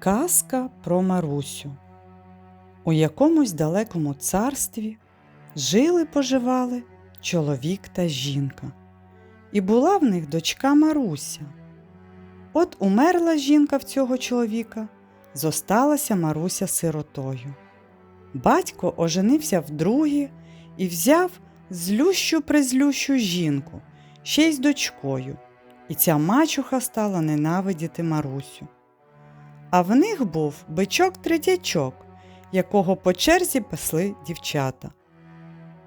Казка про Марусю. У якомусь далекому царстві жили поживали чоловік та жінка. І була в них дочка Маруся. От умерла жінка в цього чоловіка, зосталася Маруся сиротою. Батько оженився вдруге і взяв злющу призлющу жінку, ще й з дочкою, і ця мачуха стала ненавидіти Марусю. А в них був бичок третячок, якого по черзі пасли дівчата.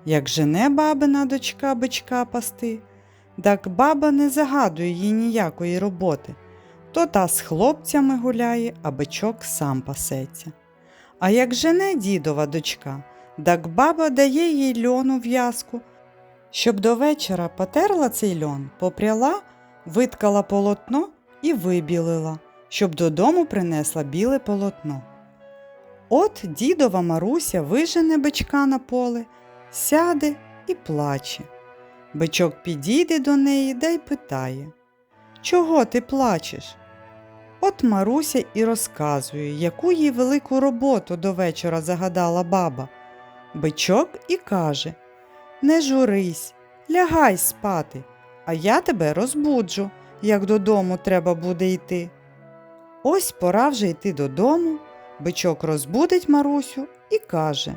Як жене бабина дочка бичка пасти, так баба не загадує їй ніякої роботи, то та з хлопцями гуляє, а бичок сам пасеться. А як жене дідова дочка, так баба дає їй льону в'язку, щоб до вечора потерла цей льон, попряла, виткала полотно і вибілила щоб додому принесла біле полотно. От дідова Маруся вижене бичка на поле, сяде і плаче. Бичок підійде до неї да й питає Чого ти плачеш? От Маруся і розказує, яку їй велику роботу до вечора загадала баба. Бичок і каже Не журись, лягай спати, а я тебе розбуджу, як додому треба буде йти. Ось пора вже йти додому. Бичок розбудить Марусю і каже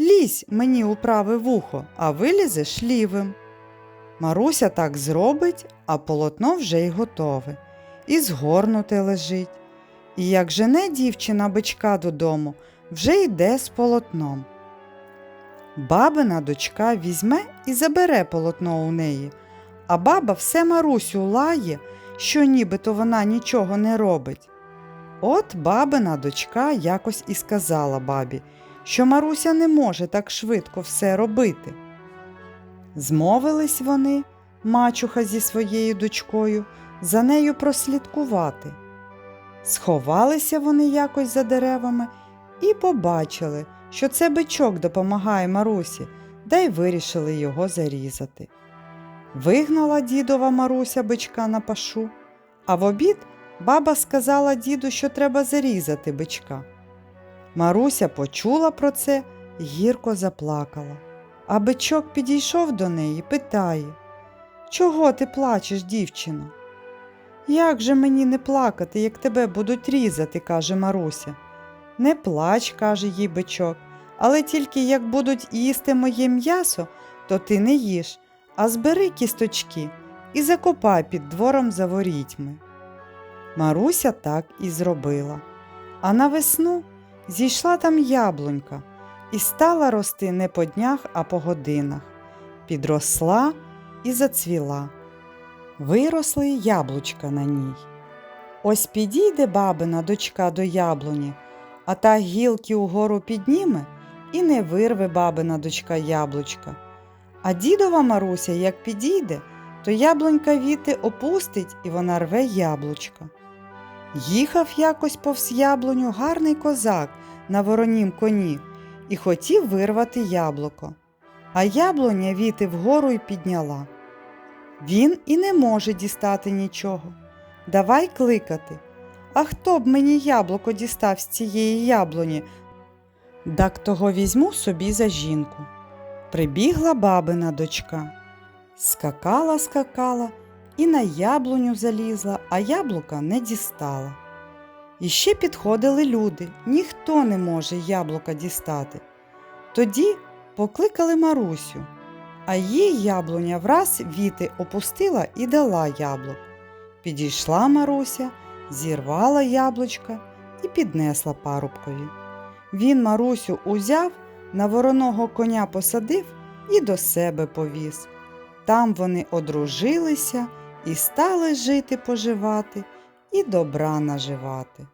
Лізь мені у праве вухо, а вилізеш лівим. Маруся так зробить, а полотно вже й готове, і згорнуте лежить. І як жене дівчина бичка додому, вже йде з полотном. Бабина дочка візьме і забере полотно у неї, а баба все Марусю лає що нібито вона нічого не робить. От бабина дочка якось і сказала бабі, що Маруся не може так швидко все робити. Змовились вони, мачуха зі своєю дочкою, за нею прослідкувати. Сховалися вони якось за деревами і побачили, що це бичок допомагає Марусі, да й вирішили його зарізати. Вигнала дідова Маруся бичка на пашу, а в обід баба сказала діду, що треба зарізати бичка. Маруся почула про це і гірко заплакала. А бичок підійшов до неї питає Чого ти плачеш, дівчино? Як же мені не плакати, як тебе будуть різати, каже Маруся. Не плач, каже їй бичок, але тільки як будуть їсти моє м'ясо, то ти не їж а збери кісточки і закопай під двором за ворітьми. Маруся так і зробила. А на весну зійшла там яблунька і стала рости не по днях, а по годинах. Підросла і зацвіла. Виросли яблучка на ній. Ось підійде бабина дочка до яблуні, а та гілки угору підніме і не вирве бабина дочка яблучка. А дідова Маруся, як підійде, то яблунька віти опустить і вона рве яблучка. Їхав якось повз яблуню гарний козак на воронім коні і хотів вирвати яблуко. А яблуня віти вгору й підняла. Він і не може дістати нічого. Давай кликати. А хто б мені яблуко дістав з цієї яблуні? Так того візьму собі за жінку. Прибігла бабина дочка. Скакала, скакала і на яблуню залізла, а яблука не дістала. І ще підходили люди, ніхто не може яблука дістати. Тоді покликали Марусю, а їй яблуня враз віти опустила і дала яблук. Підійшла Маруся, зірвала яблучка і піднесла парубкові. Він Марусю узяв на вороного коня посадив і до себе повіз. Там вони одружилися і стали жити поживати і добра наживати.